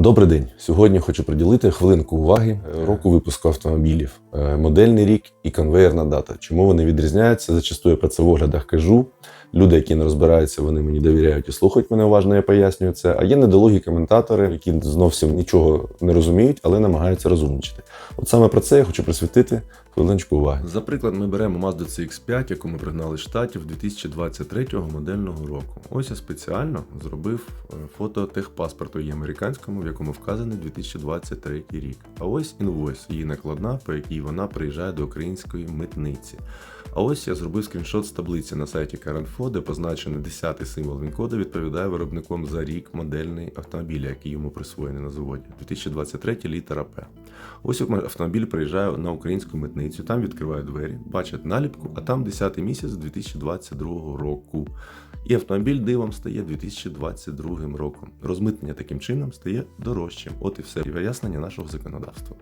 Добрий день. Сьогодні хочу приділити хвилинку уваги е, року випуску автомобілів, е, модельний рік і конвейерна дата. Чому вони відрізняються? Зачастую про це в оглядах кажу. Люди, які не розбираються, вони мені довіряють і слухають мене уважно, я пояснюю це. А є недолугі коментатори, які зовсім нічого не розуміють, але намагаються розумничати. От саме про це я хочу присвятити хвилиночку уваги. За приклад, ми беремо Mazda CX5, яку ми пригнали з штатів 2023 модельного року. Ось я спеціально зробив е, фото техпаспорту її американському, в якому вказаний 2023 рік. А ось інвойс, її накладна, по якій вона приїжджає до української митниці. А ось я зробив скріншот з таблиці на сайті CurrentFo, де позначений 10-й символ він-коду відповідає виробником за рік модельний автомобіля, який йому присвоєний на заводі. 2023 літера П. Ось автомобіль приїжджає на українську митницю, там відкриває двері, бачать наліпку, а там 10 місяць 2022 року. І автомобіль дивом стає 2022 роком. Розмитнення таким чином стає дорожчим. От і все пояснення нашого законодавства.